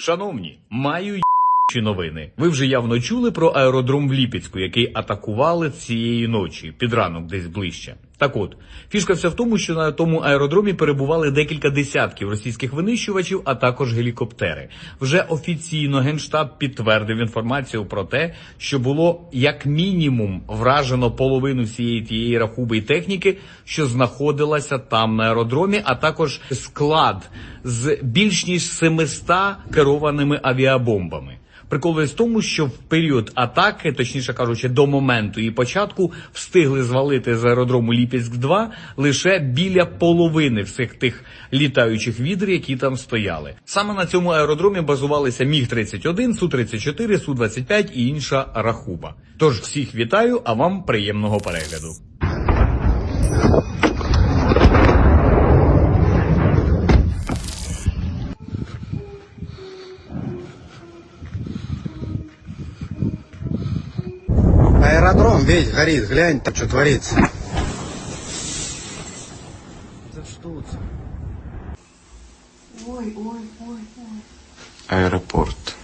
Шановні, маю й**чі новини. Ви вже явно чули про аеродром в Ліпецьку, який атакували цієї ночі, під ранок десь ближче. Так от, фішка вся в тому, що на тому аеродромі перебували декілька десятків російських винищувачів, а також гелікоптери. Вже офіційно генштаб підтвердив інформацію про те, що було як мінімум вражено половину всієї тієї рахуби й техніки, що знаходилася там на аеродромі, а також склад з більш ніж 700 керованими авіабомбами. Прикол в тому, що в період атаки, точніше кажучи, до моменту її початку, встигли звалити з аеродрому Ліпецьк 2 лише біля половини всіх тих літаючих відр, які там стояли. Саме на цьому аеродромі базувалися Міг 31 Су 34 Су 25 і інша рахуба. Тож всіх вітаю, а вам приємного перегляду. Аэродром весь горит, глянь, там что творится. За что? Ой, ой, ой, ой. Аеропорт.